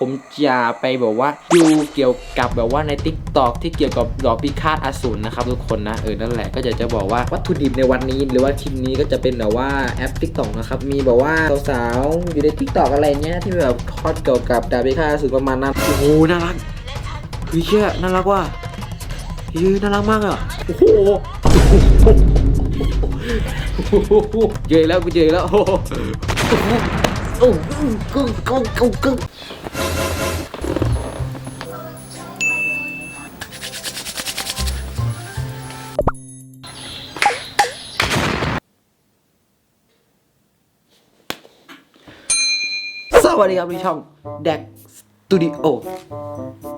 ผมจะไปแบบว่าดูเกี่ยวกับแบบว่าใน t ิ k t o k ที่เกี่ยวกับดอกพิฆาตอสูรนะครับทุกคนนะเออนั่นแหละก็จะจะบอกว่าวัตถุดิบในวันนี้ หรือว่าคลิปนี้ก็จะเป็นแบบว่าแอป t ิ k t o k นะครับมีแบบว่าสาวๆอยู่ใน t ิ k t o k อะไรเนี้ยที่แบบทอดเกี่ยวกับดาบพิฆาตอสูรประมาณนั้นโอ้โหน่ารักเฮ้ยเชี่ยน่ารักว่ะเฮ้ยน่ารักมากอะโอ้โหเจอแล้วกูเจอแล้วโอ้ โหโอ้โหกึ่งกึ่งกึ่งกึ่งสวัสดีครับที่ช่อง d e c Studio ก็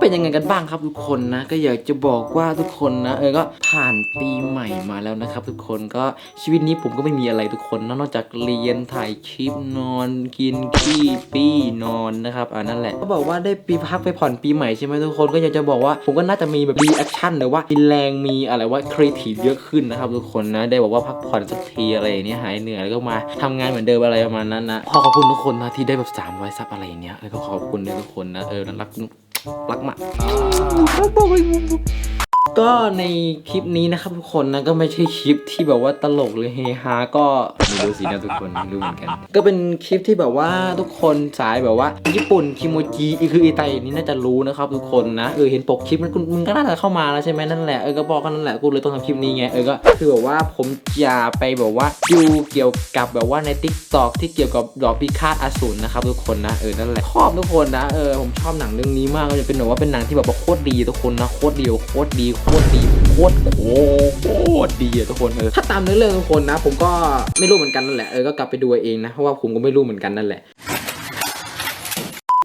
เป็นยังไงกันบ้างครับทุกคนนะ ก็อยากจะบอกว่าทุกคนนะ เออก็ผ่านปีใหม่มาแล้วนะครับ ทุกคนก็ชีวิตนี้ผมก็ไม่มีอะไรทุกคนนะนอกจากเรียนถ่ายคลิปนอน กินขี้ปี้นอนนะครับอ่านั่นแหละก็บอกว่าได้ปีพักไปผ่อนปีใหม่ใช่ไหมทุกคนก็อยากจะบอกว่าผมก็น่าจะมีแบบรีแอคชั่นหรือว่ามีแรงมีอะไรว่าครีเอทีฟเยอะขึ้นนะครับทุกคนนะได้บอกว่าพักผ่อนสักทีอะไรอย่างเนี้ยหายเหนื่อยแล้วก็มาทำงานเหมือนเดิมอะไรประมาณนั้นนะขอขอบคุณทุกคนนะที่ได้แบบ300ซับอะไรอย่างเนี้ยแล้วก็ขอบคุณทุกคนนะเออรัก รักมาก ก็ในคลิปนี้นะครับทุกคนนะก็ไม่ใช่คลิปที่แบบว่าตลกหรือเฮฮาก็ไม่รู้สินะทุกคนไม่รู้เหมือนกัน ก็เป็นคลิปที่แบบว่าทุกคนสายแบบว่า ญี่ปุ่นคิโมจิอีคืออีไตนี่น่าจะรู้นะครับทุกคนนะเออเห็นปกคลิปมันมึงก็น่าจะเข้ามาแล้วใช่ไหมนั่นแหละเออก็บอกกันนั่นแหละกูเลยต้องทำคลิปนี้ไงเออก็คือแบบว่าผมจะไปแบบว่าดูเกี่ยวกับแบบว่าใน t ิ k t o k ที่เกี่ยวกับดอกพิฆาตอสูรนะครับทุกคนนะเออนั่นแหละชอบทุกคนนะเออผมชอบหนังเรื่องนี้มากก็จะเป็นแบบว่าเป็นหนังที่แบบว่าโคตรดีทุกคนนะโคตรดีโคตรดีโคตรดีโคตรโคตรดีอะทุกคนเออถ้าตามเนื้อเรื่องทุกคนนะ ผมก็ไม่รู้เหมือนกันนั่นแหละเออก็กลับไปดูเองนะเพราะว่าผมก็ไม่รู้เหมือนกันนั่นแหละ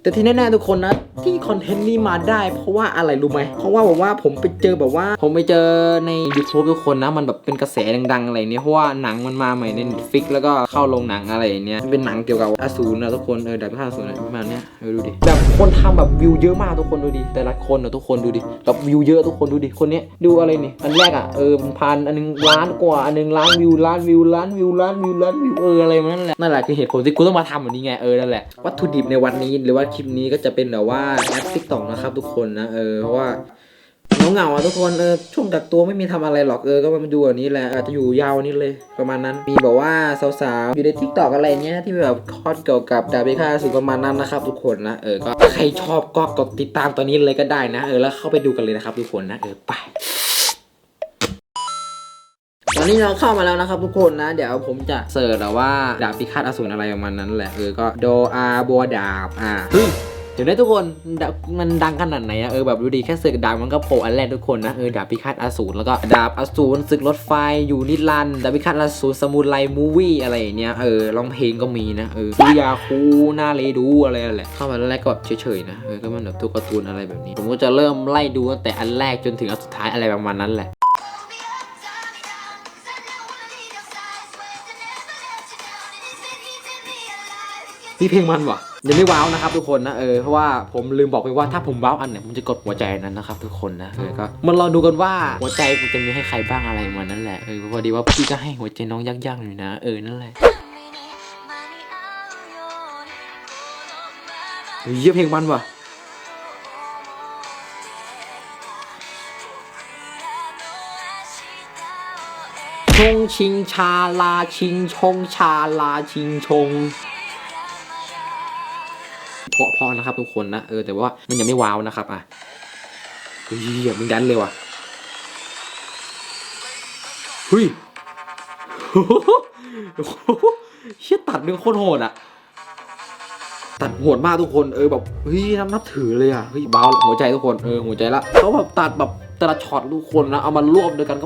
แต่ที่แน่ๆทุกคนนะที่คอนเทนต์นี้มาได้ เพราะว่าอะไรรู้ไหมเพราะว่าแบบว่าผมไปเจอแบบว่า ผมไปเจอใน YouTube ทุกคนนะ มันแบบเป็นกระแสดังๆอะไรเนี้ยเพราะว่าหนังมันมาใหม่ใน Netflix แล้วก็เข้าโรงหนังอะไรเนี้ยเป็นหนังเกี่ยวกับอสูรนะทุกคนเออดาบพิฆาตอสูรประมาณเนี้ยเออดูดิแบบคนทำแบบวิวเยอะมากทุกคนดูดิแต่ละคนนะทุกคนดูดิแบบวิวเยอะทุกคนดูดิคนเนี้ยดูอะไรนี่อันแรกอะเออพันอันหนึงล้านกว่าอันหนึงล้านวิวล้านวิวล้านวิวล้านวิวล้านวิวเอออะไรมันนั่นแหละนั่นแหละคือเหตุผลที่กูต้องมาทำแบบนี้ไงเออนั่นแหละวัตถุดิบในวันนี้หรือว่าคลิปนี้ก็จะเป็นแบบว่าแอปติ๊กต็อกนะครับทุกคนนะเออเพราะว่าเหงาๆอะทุกคนเออช่วงกักตัวไม่มีทำอะไรหรอกเออก็มาดูแบบนี้แหละอาจจะอยู่ยาวนี้เลยประมาณนั้นมีแบบว่าสาวๆอยู่ในทิกตอกอะไรเงี้ยที่แบบทอดเกี่ยวกับดาบพิฆาตสูรประมาณนั้นนะครับ ทุกคนนะเออก็ใครชอบก็กดติดตามตอนนี้เลยก็ได้นะเออแล้วเข้าไปดูกันเลยนะครับทุกคนนะเออไป อนนี้เราเข้ามาแล้วนะครับทุกคนนะ เดี๋ยวผมจะเสิร์ชแล้วว่าดาบพิฆาตอสูรอะไรประมาณนั้นแหละเออก็โดอาบัวดาบอ่าเฮ้ยเดี๋ยวนะทุกคนดาบมันดังขนาดไหนอะเออแบบดูดีแค่เสิร์ชดาบมันก็โผล่อันแรกทุกคนนะเออดาบพิฆาตอสูรแล้วก็ดาบอสูรศึกรถไฟอยู่นิรันดร์ดาบพิฆาตอสูรสมุไรมูวี่อะไรอย่างเนี้ยเออร้องเพลงก็มีนะเออดูยาคูหน้าเลดูอะไรนั่นแหละเข้ามาแรกก็แบบเฉยๆนะเออก็มันแบบตัวการ์ตูนอะไรแบบนี้ ผมก็จะเริ่มไล่ดูตั้งแต่อันแรกจนถึงอันสุดท้ายอะไรประมาณนั้นแหละ พี่เพลงมันว่ะยังไม่ว้าวนะครับทุกคนนะเออเพราะว่าผมลืมบอกไปว่าถ้าผมว้าวอันไหนผมจะกดหัวใจนั้นนะครับทุกคนนะเออก็มันรอดูกันว่าหัวใจกูจะมีให้ใครบ้างอะไรมานั่นแหละเออพอดีว่าพี่ก็ให้หัวใจน้องยักๆอยู่นะเออนั่นแหละเยเหี้ยเพลงมันว่ะชงชิงชาลาชิงชงชาลาชิงชง เพาะพอนะครับ ทุกคนนะเออแต่ว่ามันยังไม่ว้าวนะครับอะเฮ้ยมึงดันเลยว่ะเฮ้ยเชี่ยตัดเรื่องโคตรโหดอะตัดโหดมากทุกคนเออแบบเฮ้ยนับนับถือเลยอะเฮ้ยเบาหัวใจทุกคนเออหัวใจละเขาแบบตัดแบบ แต่ละช็อตทุกคนนะเอามารวบด้วยกันก็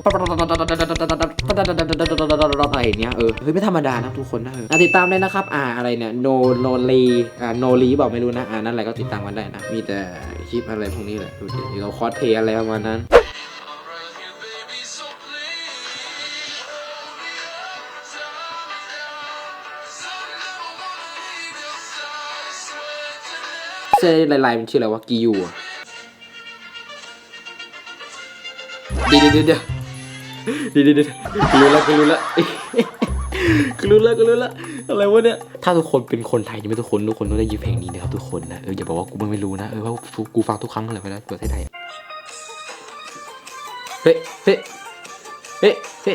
อะไรเงี้ยเออเฮ้ยไม่ธรรมดานะทุกคนนะเออติดตามได้นะครับ อ่าอะไรเนี่ยโนโนลีอ่าโนลีบอกไม่รู้นะอ่านั่นแหละก็ติดตามกันได้นะมีแต่คลิปอะไรพวกนี้แหละดูดิเขาคอสเพย์อะไรประมาณนั้นเสื้อลายๆมันชื่ออะไรวะกิยูอะ เดี๋ยวเดี๋ยวเดี๋ยวเดี๋ยวเดี๋ยวเดี๋ยวกูรู้ล้วกูรู้ล้วกูรู้ล้วกูรู้ล้วอะไรวะเนี่ย ถ้าทุกคนเป็นคนไทยยังไม่ทุกคนทุกคนต้องได้ยินเพลงนี้นะครับทุกคนนะ เอออย่าบอกว่ากูไม่รู้นะ เออว่ากูฟังทุกครั้งเลยเวลาเปิดไทยเฮ้เฮ้เฮ้เฮ้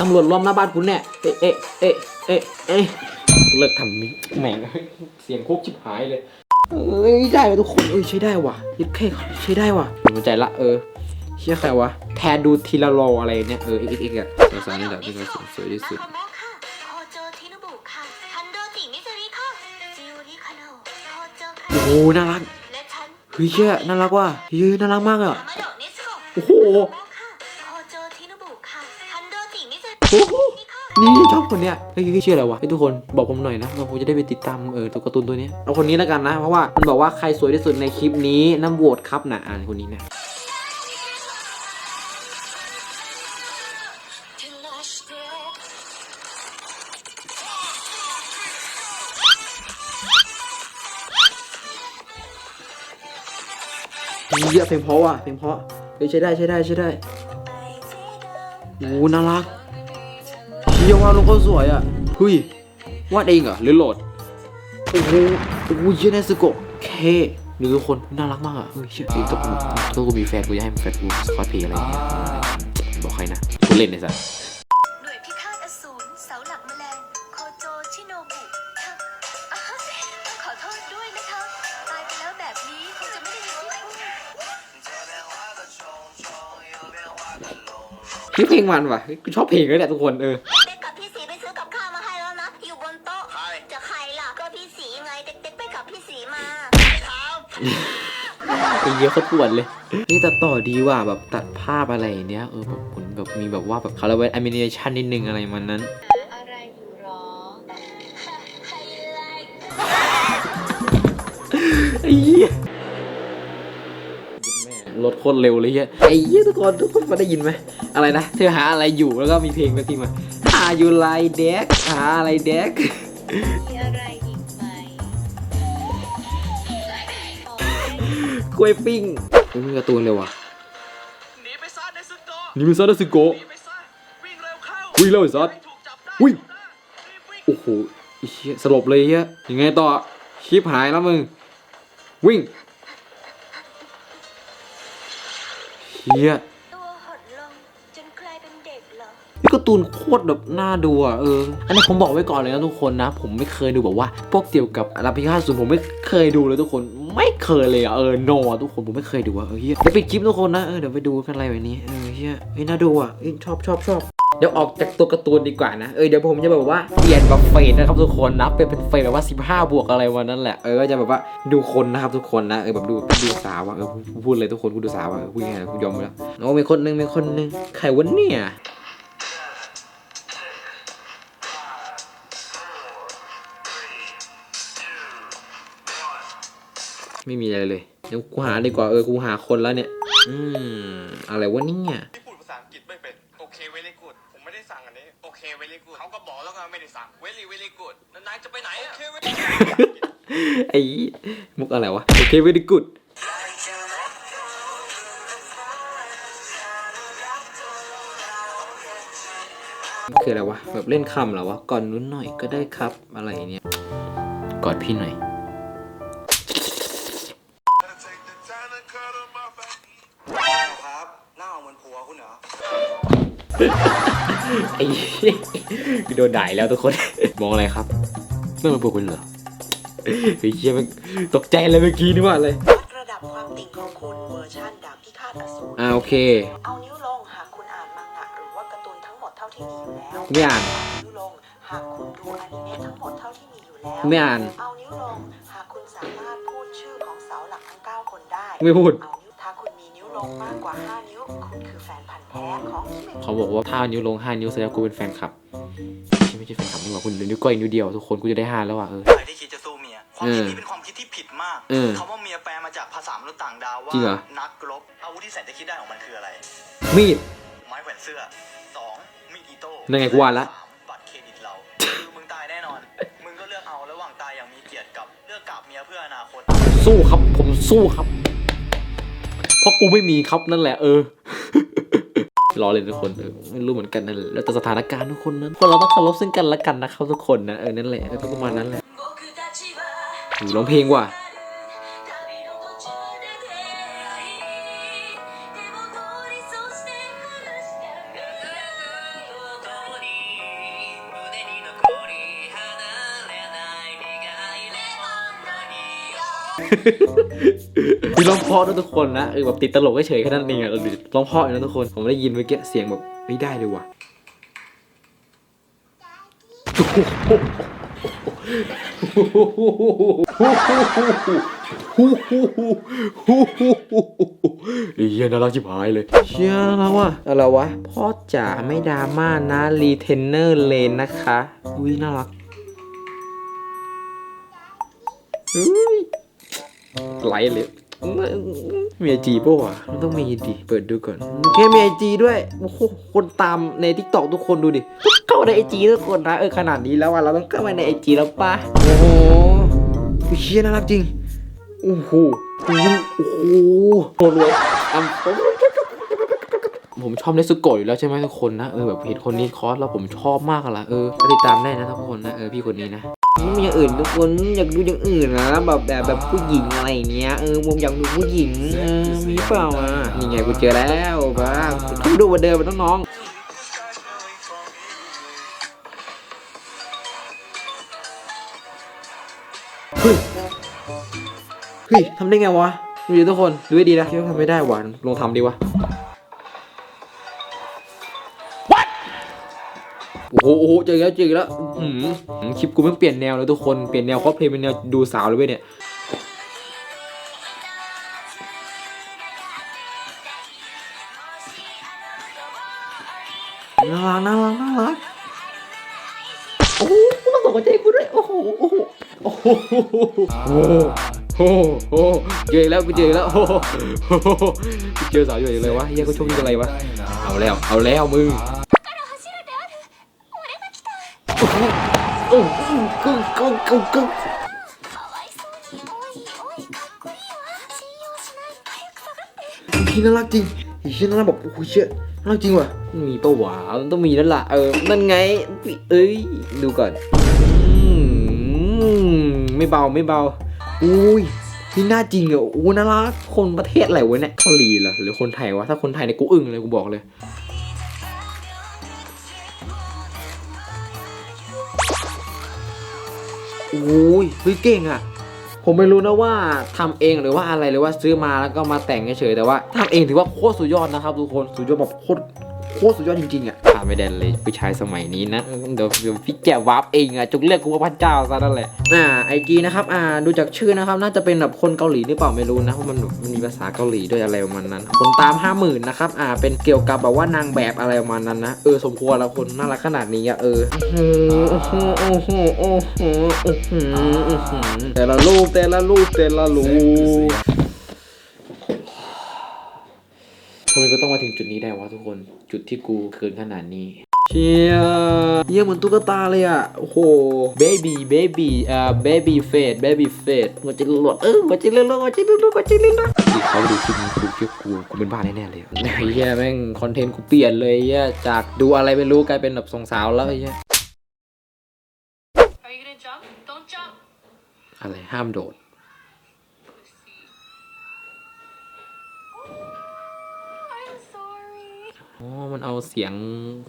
ตำรวจล้อมหน้าบ้านกูแน่ เอ๊ะเอ๊ะเอ๊ะเอ๊ะเอ๊ะเลิกทำมิแหม่งเสียงคุกชิบหายเลยเอ้ยได้ทุกคนเอ้ยใช้ได้ว่ะยึดแค่ใช้ได้ว่ะมสนใจละเออ เชื่อใครวะ แทนดูทีละโลอะไรเนี่ย เอออีกอีกอะสาวสาวนี่แหที่สวยสวยที่สุดโอ้โหน่ารักเฮ้ยเชื่อน่ารักว่ะเฮ้ยน่ารักมากอะโอ้โหนี่ชอบคนเนี้ยเฮ้ยชื่ออะไรวะให้ทุกคนบอกผมหน่อยนะเราผมจะได้ไปติดตามเออตัวการ์ตูนตัวนี้เอาคนนี้แล้วกันนะ เพราะว่ามันบอกว่าใครสวยที่สุดในคลิปนี้น้ำโหวตครับนะอ่านคนนี้เนะ เยอะเพลงเพราะว่ะเพลงเพราะเฮ้ยใช้ได้ใช้ได้ใช้ได้โอ้น่ารักเชี่ยว่าลงก็สวยอะเฮ้ยวาดเองเหรอหรือโหลดโอ้โหโอ้โหเชี่ยเนสโกเคหรือทุกคนน่ารักมากอะเฮ้ยเชี่ยจริงถ้ากูถ้ากูมีแฟนกูจะให้แฟนกูสคอตเพลย์อะไรอย่างเงี้ยบอกใครนะกูเล่นไอ้สัส พี่เพลงมันว่ะเฮ้ยกูชอบเพลงเลยเนี่ยทุกคนเออเด็กๆกับพี่สีไปซื้อกับข้าวมาให้แล้วนะ อยู่บนโต๊ะ จะใครล่ะ ก็พี่สีไง เด็กๆไปกับพี่สีมาไอ้เหี้ยอะเขาปวดเลย นี่ตัดต่อดีว่ะแบบตัดภาพอะไรเนี้ยเออแบบผลแบบมีแบบว่าแบบคาราเวลแอนิเมชันนิดนึงอะไรมันนั้นอะไรอยู่หรอไฮไลท์ไอ้เหี้ย รถโคตรเร็วเลยเหี้ยไอ้เหี้ยทุกคนทุกคนมาได้ยินไหมอะไรนะ เธอหาอะไรอยู่แล้วก็มีเพลงมาพิมพ์มาหาอยู่ไรเด็กหาอะไรเด็กมีอะไรอีกไหมกล้วยปิ้งอุ้ยมีการ์ตูนเลยว่ะหนีไปซะเนซึโกะนี่มันซอสซึโกะหนีไปซะวิ่งเร็วเข้าวิ่งเร็วไอ้ซอสถูกจับได้วิ่งรีบวิ่งโอ้โหไอ้เหี้ยสลบเลยเหี้ยยังไงต่อชิปหายแล้วมึงวิ่ง เฮียตัวหดลงจนกลายเป็นเด็กเหรอ นี่การ์ตูนโคตรแบบน่าดูอะเออ อันนี้ผมบอกไว้ก่อนเลยนะทุกคนนะ ผมไม่เคยดูแบบว่า พวกเกี่ยวกับอาราบิก้าศูนย์ผมไม่เคยดูเลยทุกคน ไม่เคยเลยอะเออโนอะทุกคนผมไม่เคยดูอะเออเฮียเดี๋ยวไปดคลิปทุกคนนะ เออเดี๋ยวไปดูกันอะไรแบบนี้ เออเฮียเฮ้ยน่าดูอะเฮ้ยชอบชอบชอบ เดี๋ยวออกจากตัวการ์ตูนดีกว่านะ เออเดี๋ยวผมจะแบบว่าเปลี่ยนแบบเฟสนะครับทุกคนนะเป็นเป็นเฟสแบบว่า 15 บวกอะไรวันนั้นแหละ เออก็จะแบบว่าดูคนนะครับทุกคนนะ เออแบบดูดูสาวอะ เออพูดเลยทุกคนกูดูสาวอะพูดยังไงกูยอมไปแล้วโอ้มีคนหนึงมีคนหนึงใครวะเนี่ยไม่มีอะไรเลย เดี๋ยวกูหาดีกว่า เออ กูหาคนแล้วเนี่ย อืม อะไรวะเนี่ยที่พูดภาษาอังกฤษไม่เป็น โอเคเวลี่กูดผมไม่ได้ สั่งอันนี้โอเคเวลี่กูดเขาก็บอกแล้วก็ไม่ได้สั่งเวลี่เวลี่กูดแล้วนายจะไปไหนอะโอเคเวลี่ไอ้มุกอะไรวะโอเค very good คืออะไรวะแบบเล่นคำเหรอวะก่อนนู้นหน่อยก็ได้ครับอะไรเนี่ยกอดพี่หน่อย ไอ้กูโดนด่ายแล้วทุกคน มองอะไรครับไม่มาปลุกคุณเหรอไอ้เชี่ยมันตกใจเลยเมื่อกี้นี่ว่าเลยวัดระดับความติ่งของคุณเวอร์ชันดาบพิฆาตอสูรอ่าโอเค เอานิ้วลงหากคุณอ่านมังงะหรือว่าการ์ตูนทั้งหมดเท่าที่มีอยู่แล้วไม่อ่านนิ้วลงหากคุณดูอนิเมะทั้งหมดเท่าที่มีอยู่แล้วไม่อ่าน เอานิ้วลงหากคุณสามารถพูดชื่อของเสาหลักทั้ง9คนได้ ไม่พูด เอานิ้วถ้าคุณมีนิ้วลงมากกว่า5นิ้ว เมะเขาบอกว่าถ้านิ้วลงห้านิ้วแสดงว่ากูเป็นแฟนคลับไม่ใช่แฟนคลับนี่หว่าคุณเหลือนิ้วก้อยนิ้วเดียวทุกคนกูจะได้ห้าแล้วอะเออใครที่คิดจะสู้เมียความคิดนี้เป็นความคิดที่ผิดมากเออคำว่าเมียแปลมาจากภาษามนุษย์ต่างดาวว่าจริงเหรอนักรบอาวุธที่แสนจะคิดได้ของมันคืออะไรมีดไม้แขวนเสื้อสองมีดอิโต้นั่นไงกูว่าละสามบัตรเครดิตเราคือมึงตายแน่นอนมึงก็เลือกเอาระหว่างตายอย่างมีเกียรติกับเลือกกราบเมียเพื่ออนาคตสู้ครับผมสู้ครับ เพราะกูไม่มีครับนั่นแหละเออ รอเลยทุกคนเออไม่รู้เหมือนกันนั่นแหละแล้วแต่สถานการณ์ทุกคนนั้นคนเราต้องเคารพซึ่งกันและกันนะครับทุกคนนะเออนั่นแหละเออก็ประมาณนั้นแหละหูร้องเพลงว่ะ มีร้องเพราะนะทุกคนนะเออแบบติดตลกเฉยๆแค่นั้นเองอะเออร้องเพราะอยู่นะทุกคน ผมได้ยินเมื่อกี้เสียงแบบไม่ได้เลยว่ะเฮียน่ารักชิบหายเลยเชี่ยน่ารักว่ะอะไรวะ พ่อจ๋าไม่ดราม่านะรีเทนเนอร์เลนนะคะ อุ้ยน่ารักอุ้ย ไลค์เลยมีไอจีป่ะวะมันต้องมีดิ เปิดดูก่อนโอเคมีไอจีด้วย โอ้โห คนตามในทิกตอกทุกคนดูดิ เข้าในไอจีทุกคนนะ เออขนาดนี้แล้วอะเราต้องเข้ามาในไอจีแล้วป่ะโอ้โหเชียน่ารักจริง โอ้โห โอ้โหโอ้โหโหรวยอะผมชอบเนสุโกะอยู่แล้วใช่ไหมทุกคนนะ เออแบบเห็นคนนี้คอสแล้วผมชอบมากอะละเออก็ติดตามได้นะทุกคนนะ เออพี่คนนี้นะ มันมีอย่างอื่นทุกคนอยากดูอย่างอื่นนะแบบแบบแบบผู้หญิงอะไรอย่างเงี้ยเออผมอยากดูผู้หญิงเออมีเปล่าอะนี่ไงกูเจอแล้วบ้าต้องดูเหมาเดิมมันต้องน้องเฮ้ยเฮ้ยทำได้ไงวะดูดิทุกคนดูให้ดีนะคิดว่าทำไม่ได้หวานลองทำดีวะโอ้โหโอ้โหเจออีกแล้วเจออีกแล้วอือ หือคลิปกูไม่เปลี่ยนแนวเลยทุกคนเปลี่ยนแนวคอสเพลย์เป็นแนวดูสาวเลยเว้ยเนี่ยน่ารักน่ารักน่ารักโอ้โหต้องตกใจกูด้วยโอ้โหโอ้โหโอ้โหโอ้โหโอ้เจอแล้วกูเจอแล้วโอ้โหเจอสาวอยู่เลยวะเฮียก็ชคดีอะไรวะเอาแล้วเอาแล้วมึง โอ้โหกึ่งกึ่งกึ่งกึ่ง พี่น่ารักจริงไอ้เชี่ยน่ารักแบบโอ้โหเชี่ยน่ารักจริงว่ะมีปะวะมันต้องมีนั่นล่ะ เออ นั่นไง เอ้ย ดูก่อนอืมไม่เบาไม่เบา อุ้ยนี่น่าจริงเหรอโอ้น่ารัก คนประเทศอะไรวะเนี่ยเกาหลีเหรอหรือคนไทยวะ ถ้าคนไทยเนี่ยกูอึ้งเลยกูบอกเลย โอ้ยเฮ้ยเก่งอะ ผมไม่รู้นะว่าทำเองหรือว่าอะไรหรือว่าซื้อมาแล้วก็มาแต่งเฉยๆแต่ว่าทำเองถือว่าโคตรสุดยอดนะครับทุกคนสุดยอดแบบโคตรโคตรสุดยอดจริงๆอะ ไม่ได้เลยผู้ชายสมัยนี้นะเดี๋ยวเดี๋ยวพี่แกวาร์ปเองอะจงเรียกกูว่าพระเจ้าซะนั่นแหละอ่าไอจีนะครับอ่าดูจากชื่อนะครับ น่าจะเป็นแบบคนเกาหลีหรือเปล่าไม่รู้นะเพราะมันมันมีภาษาเกาหลีด้วยอะไรประมาณนั้น คนตามห้าหมื่นนะครับอ่าเป็นเกี่ยวกับแบบว่านางแบบอะไรประมาณนั้นนะเออสมควรแล้วคนน่ารักขนาดนี้อะเออโอ้โหโอ้โหโอ้โหโอ้โหโอ้โหแต่ละรูปแต่ละรูปแต่ละรูปทำไมก็ต้องมาถึงจุดนี้ได้วะทุกคน จุดที่กูเกินขนาดนี้ เชียเยี่ยเหมือนตุ๊กตาเลยอะ โอ้โห เบบี้เบบี้อ่าเบบี้เฟสเบบี้เฟสมันจะหลดเออมันจะเลื่อนมันจะเลื่อนมันจะเลื่อนที่เขาดูคลิปนี้กูเชื่อกูกูเป็นบ้าแน่ๆเลยไอ้เหี้ยแม่งคอนเทนต์กูเปลี่ยนเลยไอ้เหี้ยจากดูอะไรไม่รู้กลายเป็นแบบสองสาวแล้วไอ้เหี้ย Are you gonna jump? Don't jump. อะไรห้ามโดด อ๋อ มันเอาเสียง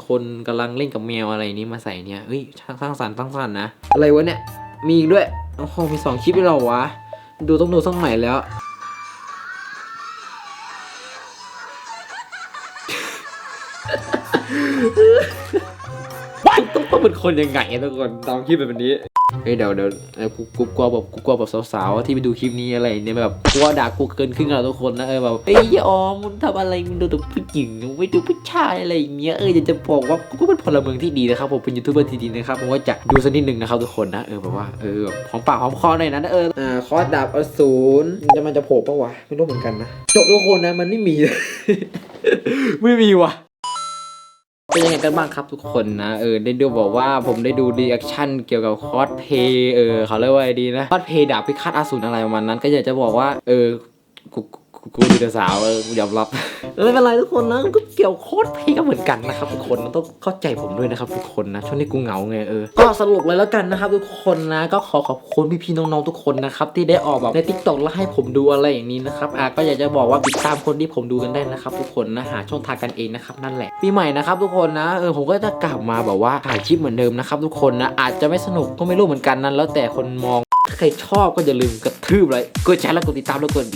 คนกำลังเล่นกับแมวอะไรนี้มาใส่เนี่ยเฮ้ยสร้างสรรค์สร้างสรรค์นะ อะไรวะเนี่ย มีอีกด้วย โอ้โหมีสองคลิปเลยเราวะ ดูต้องดูสักใหม่แล้ว เป็นคนยังไงอะทุกคนตามคลิปแบบนี้เฮ้ยเดี๋ยวเดี๋ยวกูกูกลัวแบบกูกลัวแบบสาวๆที่ไปดูคลิปนี้อะไรเนี่ยแบบกลัวด่ากูเกินครึ่งแล้วทุกคนนะเออแบบเฮ้ยอย่าออมมึงทำอะไรมึงดูแต่ผู้หญิงไม่ดูผู้ชายอะไรอย่างเงี้ยเอออยากจะบอกว่ากูก็เป็นพลเมืองที่ดีนะครับผมเป็นยูทูบเบอร์ที่ดีนะครับผมว่าจะดูสักนิดหนึ่งนะครับทุกคนนะเออแบบว่าเออแบบหอมปากหอมคอหน่อยนะเอออ่าคอดาบอสูรจะมันจะโผล่ปะวะไม่รู้เหมือนกันนะจบทุกคนนะมันไม่มี ไม่มีว่ะ เป็นยังไงกันบ้างครับทุกคนนะเออได้ดูบอกว่าผมได้ดูรีแอคชั่นเกี่ยวกับคอสเพย์เออเขาเรียกว่าไงดีนะคอสเพย์ดาบพิฆาตอสูรอะไรประมาณนั้น ก็อยากจะบอกว่าเออกู กูดูแต่สาวเออกูยอมรับไม่เป็นไรทุกคนนะก็เกี่ยวโคตรเพลงก็เหมือนกันนะครับทุกคนต้องเข้าใจผมด้วยนะครับทุกคนนะช่วงนี้กูเหงาไงเออก็สรุปเลยแล้วกันนะครับ ทุกคนนะก็ขอขอบคุณพี่ๆน้องๆทุกคนนะครับที่ได้ออกแบบในทิกตอกแล้วให้ผมดูอะไรอย่างนี้นะครับอะก็อยากจะบอกว่าติดตามคนที่ผมดูกันได้นะครับ ทุกคนนะหาช่องทางกันเองนะครับนั่นแหละปีใหม่นะครับทุกคนนะเออผมก็จะกลับมาแบบว่าถ่ายคลิปเหมือนเดิมนะครับทุกคนนะอาจจะไม่สนุกก็ไม่รู้เหมือนกันนั้นแล้วแต่คนมองถ้าใครชอบก็อย่าลืมกระทืบเลยกดแชร์แล้วกดติดตามแล้วกด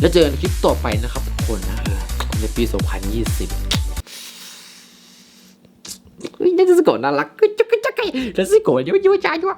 แล้วเจอกันคลิปต่อไปนะครับทุกคนนะเออในปี 2020เฮ้ยนัทสโกะน่ารักก็จักก็จักไอ้นัทสโกะยุ่ยยุ่ยชายุ่ย